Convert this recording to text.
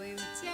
Вивця